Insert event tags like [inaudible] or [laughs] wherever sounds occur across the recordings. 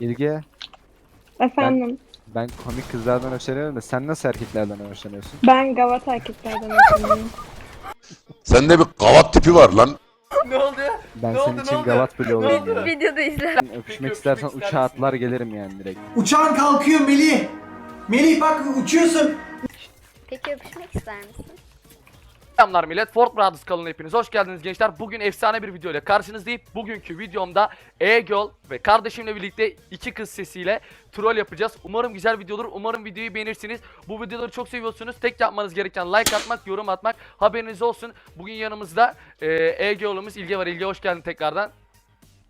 İlgi, Efendim. ben komik kızlardan hoşlanıyorum da sen nasıl erkeklerden hoşlanıyorsun? Ben Gavat erkeklerden hoşlanıyorum. [laughs] Sende bir kavat tipi var lan. ne oldu? Ben Ne senin oldu, için oldu? gavat bile Ne olurum oldu? ya. Videoda izle. Öpüşmek öpüşmek istersen ister uçağa misin? atlar gelirim yani direkt. Uçağın kalkıyor Melih. Melih bak uçuyorsun. Peki öpüşmek ister misin? Selamlar millet. Fort Brothers kanalına hepiniz hoş geldiniz gençler. Bugün efsane bir video ile karşınızdayım. Bugünkü videomda E-Girl ve kardeşimle birlikte iki kız sesiyle troll yapacağız. Umarım güzel video olur. Umarım videoyu beğenirsiniz. Bu videoları çok seviyorsunuz. Tek yapmanız gereken like atmak, yorum atmak. Haberiniz olsun. Bugün yanımızda e, E-Girl'ımız İlge var. İlge hoş geldin tekrardan.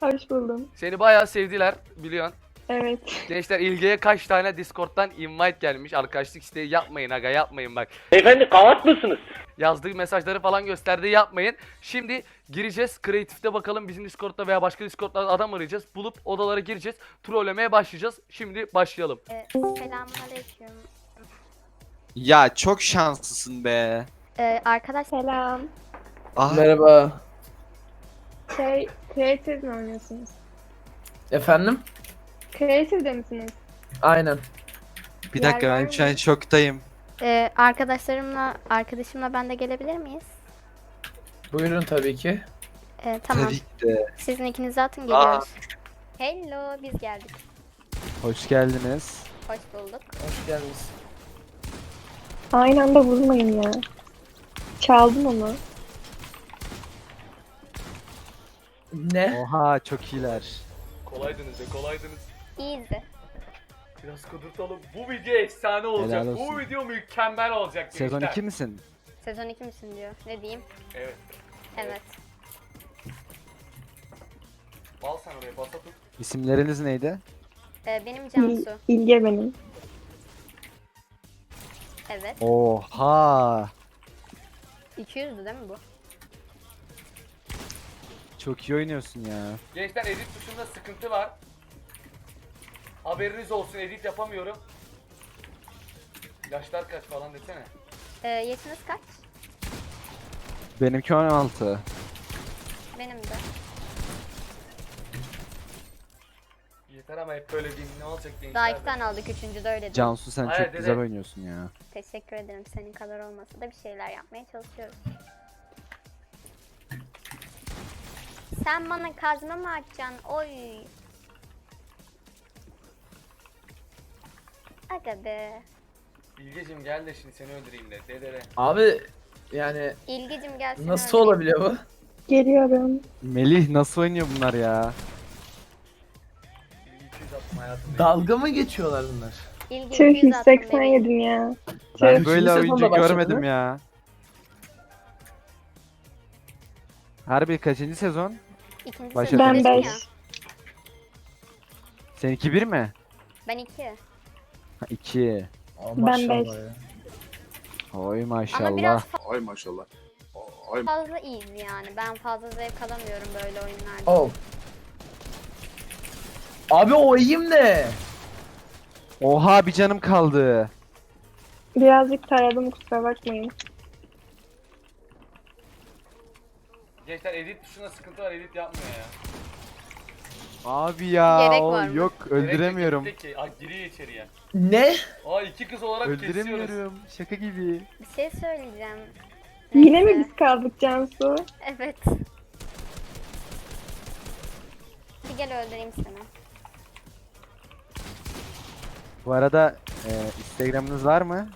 Hoş buldum. Seni bayağı sevdiler biliyorsun. Evet. Gençler İlge'ye kaç tane Discord'dan invite gelmiş. Arkadaşlık isteği yapmayın aga yapmayın bak. Beyefendi kavat mısınız? Yazdığı mesajları falan gösterdi yapmayın. Şimdi gireceğiz. Kreatif'te bakalım bizim Discord'da veya başka Discord'da adam arayacağız. Bulup odalara gireceğiz. Trollemeye başlayacağız. Şimdi başlayalım. Ee, Selamünaleyküm. Ya çok şanslısın be. Ee, arkadaş Selam. Ah, Merhaba. Şey, Creative mi oynuyorsunuz? Efendim? Creative'de misiniz? Aynen. bir dakika var ben şu an şoktayım. e, arkadaşlarımla arkadaşımla ben de gelebilir miyiz? Buyurun tabii ki. Ee, tamam. Tabii ki de. Sizin ikinizi atın geliyoruz. Hello biz geldik. Hoş geldiniz. Hoş bulduk. Hoş geldiniz. Aynı anda vurmayın ya. Çaldım onu. Ne? Oha çok iyiler. Kolaydınız ya kolaydınız. Easy. Biraz kudurtalım. Bu video efsane olacak. Helal Bu video mükemmel olacak Sezon gençler. 2 misin? Sezon 2 misin diyor. Ne diyeyim? Evet. Evet. Al sen oraya basa tut. İsimleriniz neydi? Ee, benim Cansu. İlge benim. Evet. Oha. 200'dü değil mi bu? Çok iyi oynuyorsun ya. Gençler edit tuşunda sıkıntı var. Haberiniz olsun edit yapamıyorum. Yaşlar kaç falan desene. Ee, yaşınız kaç? Benimki 16. Benim de. Yeter ama hep böyle diyeyim ne olacak gençler. Daha iki tane aldık. Üçüncü de öyle değil. Cansu sen Hayır, çok dede. güzel oynuyorsun ya. Teşekkür ederim. Senin kadar olmasa da bir şeyler yapmaya çalışıyoruz. Sen bana kazma mı atacaksın? Oy. Aga be. İlgecim gel de şimdi seni öldüreyim de. Dedere. Abi yani İlgicim gelsin. nasıl olabiliyor bu? Geliyorum. Melih nasıl oynuyor bunlar ya? İlgi 200 attım hayatımda. Dalga mı geçiyorlar bunlar? İlgi Tüh 200 attım 180 bebeğim. yedim ya. Ben Tüh. böyle oyuncu sezonda başladı görmedim mı? ya. Harbi kaçıncı sezon? İkinci sezon Ben dedim 5. ya. Seninki 1 mi? Ben 2. Ha 2. Aa, Ben maşallah beş. ya. Oy Ama maşallah. biraz fa- Ay maşallah. Ay fazla iyiyiz yani. Ben fazla zevk alamıyorum böyle oyunlarda. Oh. Abi o eğim ne? Oha bir canım kaldı. Birazcık taradım kusura bakmayın. Gençler edit tuşunda sıkıntı var edit yapmıyor ya. Abi ya Gerek o var mı? yok öldüremiyorum. Direkt ki, ay giriyor içeriye. Ne? Aa iki kız olarak kesiyoruz. Öldüremiyorum. Şaka gibi. Bir şey söyleyeceğim. Yine mi Neyse. biz kaldık Cansu? Evet. Bir gel öldüreyim seni. Bu arada e, Instagram'ınız var mı?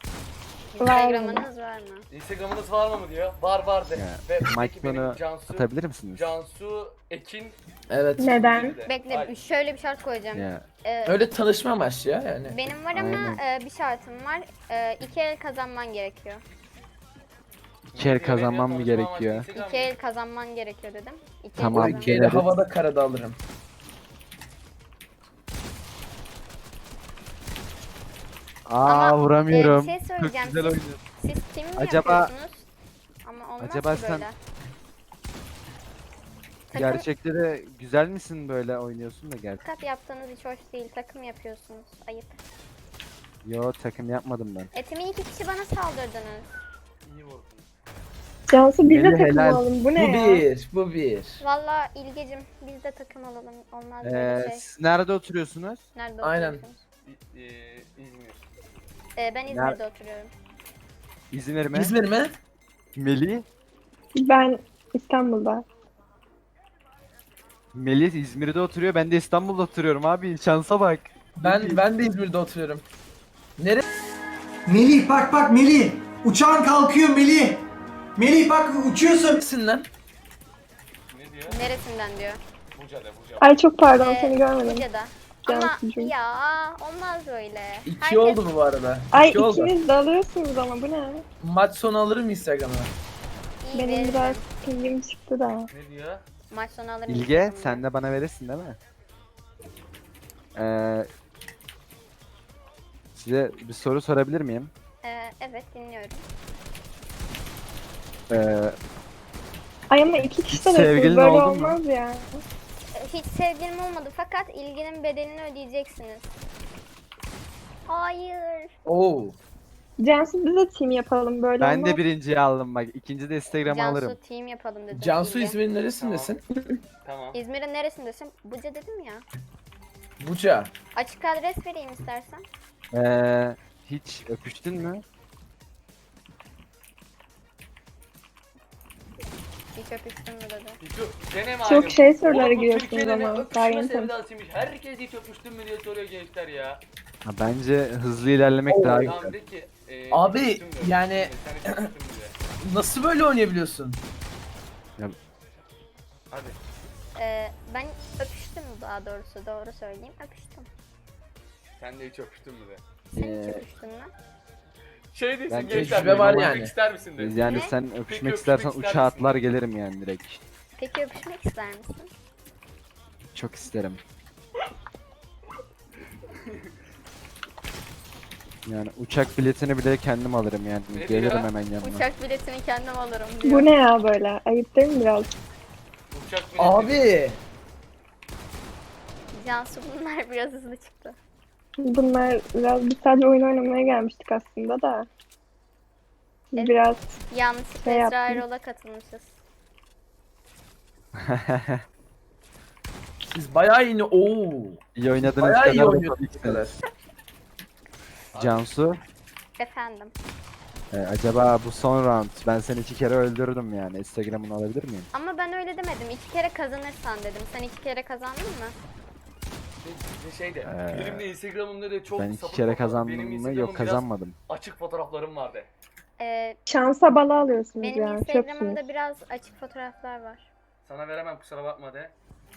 Var mı? Instagram'ınız var mı? Instagram'ınız var mı diyor. Var var de. Ya, Ve Mike peki benim bunu Cansu, Atabilir misiniz? Cansu, Ekin Evet. Neden? de. Bekle Ay, şöyle bir şart koyacağım. Ya Ee, Öyle tanışma amaçlı ya yani. benim var ama e, bir şartım var. E, iki el kazanman gerekiyor. iki el kazanmam mı gerekiyor? Instagram İki el kazanman gerekiyor dedim. İki el Tamam, kazan- İki eli geliriz. havada karada alırım. Aa Ama, vuramıyorum. e, bir şey Çok söyleyeceğim. güzel Siz, oynuyorsun. siz mi Acaba- yapıyorsunuz? Ama olmaz acaba ki sen- böyle. Takım Gerçekte de güzel misin böyle oynuyorsun da gerçek. kat yaptığınız hiç hoş değil. Takım yapıyorsunuz. Ayıp. Yo takım yapmadım ben. Etimin iki kişi bana saldırdınız. İyi vurdun. Cansu biz de Melih, takım helal. olalım. Bu Bu ne ya? bir, bu bir. Valla İlgecim biz de takım alalım. Olmaz Ee, böyle şey. siz nerede oturuyorsunuz? Nerede aynen. oturuyorsunuz? İ- e, İzmir. Ee, ben İzmir'de oturuyorum. İzmir mi? İzmir mi? Melih? Ben İstanbul'da. Melih İzmir'de oturuyor. Ben de İstanbul'da oturuyorum abi. Şansa bak. Ben ben de İzmir'de oturuyorum. Neresi Melih bak bak Melih. Uçağın kalkıyor Melih. Melih bak uçuyorsun. lan? Ne diyor? Neresinden diyor. Ay çok pardon Ee, seni görmedim. Buca'da. Ama ya olmaz böyle. İki Herkes- oldu mu bu arada? Ay İki oldu. ikiniz de alıyorsunuz ama bu ne? Maç sonu alırım Instagram'a. İyi Benim biraz pingim çıktı da. Ne diyor? Maç sonu alırım. İlge Instagram'da. sen de bana verirsin değil mi? Ee, size bir soru sorabilir miyim? Ee, evet dinliyorum. Ee, Ay ama iki kişi de sevgilin. Böyle oldu mu? olmaz ya. Hiç sevgilim olmadı fakat ilginin bedelini ödeyeceksiniz. Hayır. Oo. Cansu biz de team yapalım böyle ben olmaz. de birinciyi aldım bak. ikinci de Instagram'a Cansu alırım. team yapalım dedim. Cansu İlge. İzmir'in neresindesin? [laughs] Tamam. İzmir'in neresindesin? Buca dedim ya. Buca. Açık adres vereyim istersen. Ee, hiç öpüştün mü? İlk öpüştüm mü dedi. Gene mi Çok aynı? şey sorulara Oğlum bu giriyorsunuz Türkiye'de ne ama. öpüşme Daha yeni sevdasıymış. Herkes hiç öpüştün mü diye soruyor gençler ya. Ha, bence hızlı ilerlemek Oo, daha Tamam güzel. de ki. e, Abi, öpüştün mü? yani- Sen hiç öpüştün mü de. [clears throat] Nasıl böyle oynayabiliyorsun? Hadi. Ee, ben öpüştüm daha doğrusu doğru söyleyeyim öpüştüm. Sen de hiç öpüştün mü de. Sen hiç Ee, öpüştün mü? Şey değilsin Ben gençler. tecrübe var öpüşmek yani. ister misin de. Yani Ne? sen öpüşmek öpüşmek istersen ister uçağa misin? atlar gelirim yani direkt. Peki öpüşmek ister misin? Çok isterim. Yani uçak biletini bile kendim alırım yani. Ne Gelirim diyor? hemen yanına. Uçak biletini kendim alırım diyor. Bu ne ya böyle? Ayıp değil mi biraz? Uçak bileti. Abi. Cansu bunlar [laughs] biraz hızlı çıktı. Bunlar biraz biz sadece oyun oynamaya gelmiştik aslında da. Evet. Biraz Yanlışlıkla Şey yaptım. Erol'a katılmışız. Siz bayağı iyi. Oo. İyi oynadığınız Bayağı iyi kadar. Cansu, Efendim. e, acaba bu son round ben seni iki kere öldürdüm yani. Instagram'ını alabilir miyim? Ama ben öyle demedim. İki kere kazanırsan dedim. Sen iki kere kazandın mı? Bir şey de. Ee, benim de Instagram'ımda da çok Ben iki sapık kere fotoğraf- kazandım mı? Instagram'ım Yok biraz kazanmadım. Açık fotoğraflarım vardı. Ee, şansa bala alıyorsunuz benim ya. Çöpsünüz. Instagram'ımda biraz açık fotoğraflar var. Sana veremem kusura bakma de.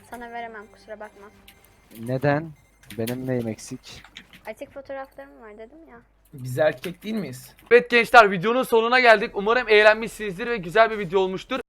Sana veremem kusura bakma. Neden? Benim neyim eksik? Açık fotoğraflarım var dedim ya. Biz erkek değil miyiz? Evet gençler videonun sonuna geldik. Umarım eğlenmişsinizdir ve güzel bir video olmuştur.